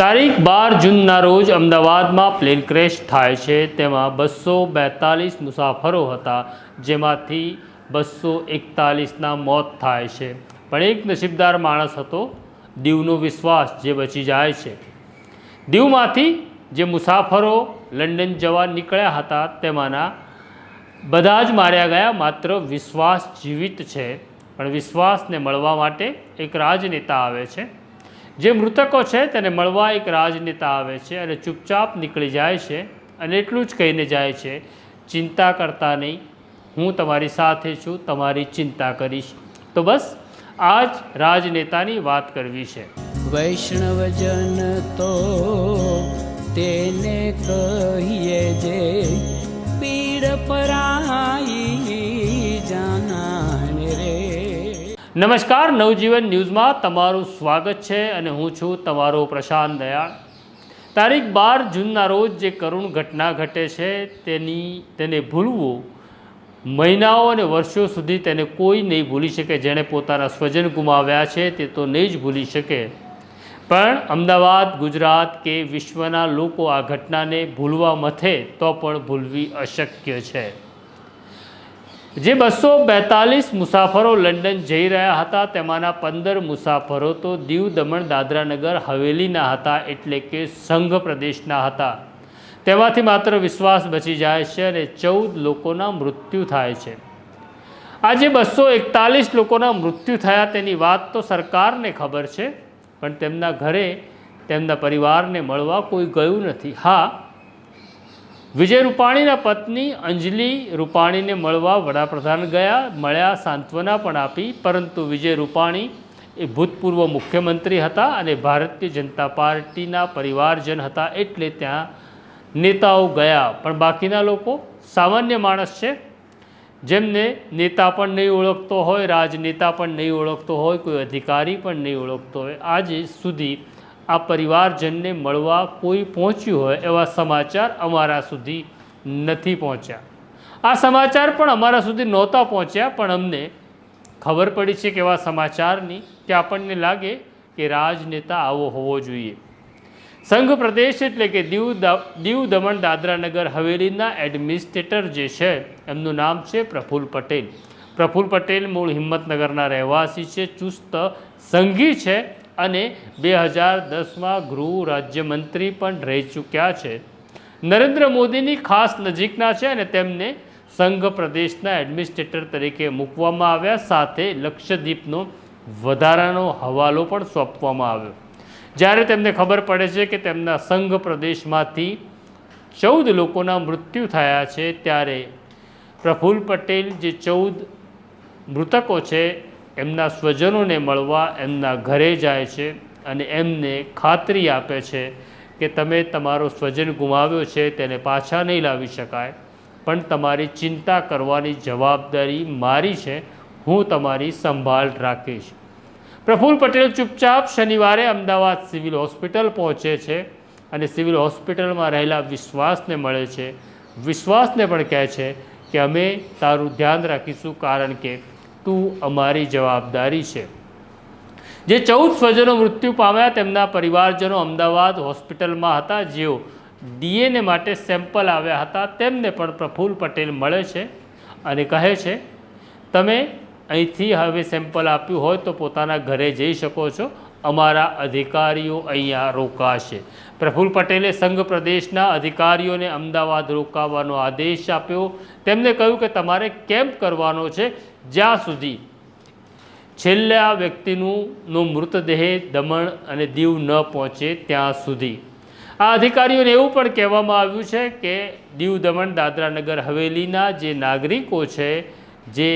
તારીખ બાર જૂનના રોજ અમદાવાદમાં પ્લેન ક્રેશ થાય છે. તેમાં બસો બેતાલીસ મુસાફરો હતા, જેમાંથી બસો એકતાલીસના મોત થાય છે. પણ એક નસીબદાર માણસ હતો, દીવનો વિશ્વાસ જે બચી જાય છે. દીવમાંથી જે મુસાફરો લંડન જવા નીકળ્યા હતા, તેમાંના બધા જ માર્યા ગયા, માત્ર વિશ્વાસ જીવિત છે. પણ વિશ્વાસને મળવા માટે એક રાજનેતા આવે છે. જે મૃતકો છે તેને મળવા એક રાજનેતા આવે છે અને ચૂપચાપ નીકળી જાય છે અને એટલું જ કહીને જાય છે, ચિંતા કરતા નહીં, હું તમારી સાથે છું, તમારી ચિંતા કરીશ. તો બસ, આ જ રાજનેતાની વાત કરવી છે. વૈષ્ણવજન તો તેને કહીએ જે, પીડ પરાઈ નમસ્કાર, નવજીવન ન્યૂઝમાં તમારું સ્વાગત છે અને હું છું તમારો પ્રશાંત દયાળ. તારીખ બાર જૂનના રોજ જે કરુણ ઘટના ઘટે છે, તેની, તેને ભૂલવું, મહિનાઓ અને વર્ષો સુધી તેને કોઈ નહીં ભૂલી શકે, જેણે પોતાના સ્વજન ગુમાવ્યા છે, તે તો નહીં જ ભૂલી શકે. પણ અમદાવાદ, ગુજરાત કે વિશ્વના લોકો આ ઘટનાને ભૂલવા મથે તો પણ ભૂલવી અશક્ય છે. જે બસો બેતાલીસ મુસાફરો લંડન જઈ રહ્યા હતા, તેમાંના પંદર મુસાફરો તો દીવ દમણ દાદરાનગર હવેલીના હતા એટલે કે સંઘ પ્રદેશના હતા. તેમાંથી માત્ર વિશ્વાસ બચી જાય છે અને ચૌદ લોકોના મૃત્યુ થાય છે. આજે બસો એકતાલીસ લોકોના મૃત્યુ થયા તેની વાત તો સરકારને ખબર છે, પણ તેમના ઘરે તેમના પરિવારને મળવા કોઈ ગયું નથી. હા વિજય રૂપાણીના પત્ની અંજલિ રૂપાણીને મળવા વડાપ્રધાન ગયા, મળ્યા, સાંત્વના પણ આપી, પરંતુ વિજય રૂપાણી એ ભૂતપૂર્વ મુખ્યમંત્રી હતા અને ભારતીય જનતા પાર્ટીના પરિવારજન હતા એટલે ત્યાં નેતાઓ ગયા. પણ બાકીના લોકો સામાન્ય માણસ છે. જેમને નેતા પણ નહીં ઓળખતો હોય, રાજનેતા પણ નહીં ઓળખતો હોય, કોઈ અધિકારી પણ નહીં ઓળખતો હોય, આજે સુધી આ પરિવારજનને મળવા કોઈ પહોંચ્યું હોય એવા સમાચાર અમારા સુધી નથી પહોંચ્યા. આ સમાચાર પણ અમારા સુધી નહોતા પહોંચ્યા, પણ અમને ખબર પડી છે કે એવા સમાચારની કે આપણને લાગે કે રાજનેતા આવો હોવો જોઈએ. સંઘ પ્રદેશ એટલે કે દીવ દીવ દમણ દાદરા નગર હવેલીના એડમિનિસ્ટ્રેટર જે છે, એમનું નામ છે પ્રફુલ પટેલ. પ્રફુલ પટેલ મૂળ હિંમતનગરના રહેવાસી છે, ચુસ્ત સંઘી છે અને બે હજાર દસમાં ગૃહ રાજ્યમંત્રી પણ રહી ચૂક્યા છે. નરેન્દ્ર મોદીની ખાસ નજીકના છે અને તેમને સંઘ પ્રદેશના એડમિનિસ્ટ્રેટર તરીકે મૂકવામાં આવ્યા. સાથે લક્ષદ્વીપનો વધારાનો હવાલો પણ સોંપવામાં આવ્યો. જ્યારે તેમને ખબર પડે છે કે તેમના સંઘ પ્રદેશમાંથી ચૌદ લોકોના મૃત્યુ થયા છે, ત્યારે પ્રફુલ્લ પટેલ જે ચૌદ મૃતકો છે એમના સ્વજનોને મળવા એમના ઘરે જાય છે અને એમને ખાતરી આપે છે કે તમે તમારો સ્વજન ગુમાવ્યો છે, તેને પાછા નહીં લાવી શકાય. પણ તમારી ચિંતા કરવાની જવાબદારી મારી છે, હું તમારી સંભાળ રાખીશ. પ્રફુલ્લ પટેલ ચૂપચાપ શનિવારે અમદાવાદ સિવિલ હોસ્પિટલ પહોંચે છે અને સિવિલ હોસ્પિટલમાં રહેલા વિશ્વાસને મળે છે. વિશ્વાસને પણ કહે છે કે અમે તારું ધ્યાન રાખીશું કારણ કે તું અમારી જવાબદારી છે. જે ચૌદ સ્વજનો મૃત્યુ પામ્યા તેમના પરિવારજનો અમદાવાદ હોસ્પિટલમાં હતા. જેઓ ડીએનએ માટે સેમ્પલ આવ્યા હતા. તેમને પણ પ્રફુલ્લ પટેલ મળે છે અને કહે છે, તમે અહીંથી હવે સેમ્પલ આપ્યું હોય તો પોતાના ઘરે જઈ શકો છો. અમારા અધિકારીઓ અહીંયા રોકાશે. પ્રફુલ્લ પટેલે સંઘ પ્રદેશના અધિકારીઓને અમદાવાદ રોકાવાનો આદેશ આપ્યો. તેમને કહ્યું કે તમારે કેમ્પ કરવાનો છે. જ્યાં સુધી છેલ્લા વ્યક્તિનું નો મૃતદેહ દમણ અને દીવ ન પહોંચે ત્યાં સુધી. આ અધિકારીઓને એવું પણ કહેવામાં આવ્યું છે કે દીવ દમણ દાદરાનગર હવેલીના જે નાગરિકો છે, જે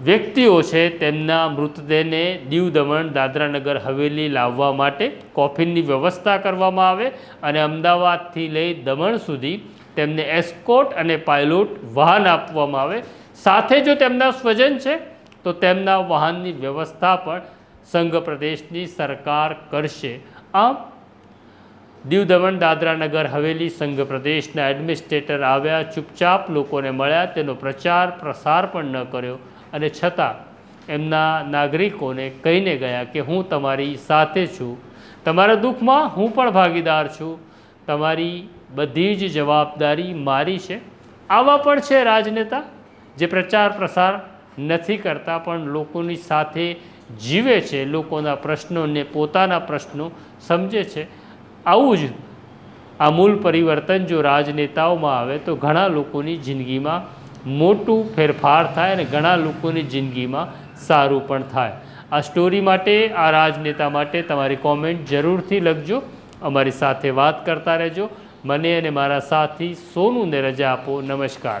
વ્યક્તિઓ છે, તેમના મૃતદેહને દીવ દમણ દાદરાનગર હવેલી લાવવા માટે કોફિનની વ્યવસ્થા કરવામાં આવે અને અમદાવાદથી લઈ દમણ સુધી તેમને એસ્કોટ અને પાયલોટ વાહન આપવામાં આવે સાથે જો તેમના સ્વજન છે, તો તેમના વાહનની વ્યવસ્થા પણ સંઘ પ્રદેશની સરકાર કરશે. આમ દીવ દમણ દાદરા નગર હવેલી સંઘ પ્રદેશના એડમિનિસ્ટ્રેટર આવ્યા, ચૂપચાપ લોકોને મળ્યા, તેનો પ્રચાર પ્રસાર પણ ન કર્યો. અને છતાં, એમના નાગરિકોને કહીને ગયા કે હું તમારી સાથે છું. તમારા દુઃખમાં હું પણ ભાગીદાર છું. તમારી બધી જ જવાબદારી મારી છે. આવા પણ છે રાજનેતા. જે પ્રચાર પ્રસાર નથી કરતા, પણ લોકોની સાથે જીવે છે, લોકોના પ્રશ્નોને પોતાના પ્રશ્નો સમજે છે. આવું જ આમૂલ પરિવર્તન જો રાજનેતાઓમાં આવે, તો ઘણા લોકોની જિંદગીમાં મોટું ફેરફાર થાય અને ઘણા લોકોની જિંદગીમાં સારું પણ થાય. આ સ્ટોરી માટે, આ રાજનેતા માટે તમારી કોમેન્ટ જરૂરથી લખજો. અમારી સાથે વાત કરતા રહેજો. મને અને મારા સાથી સોનુને રજા આપો. નમસ્કાર.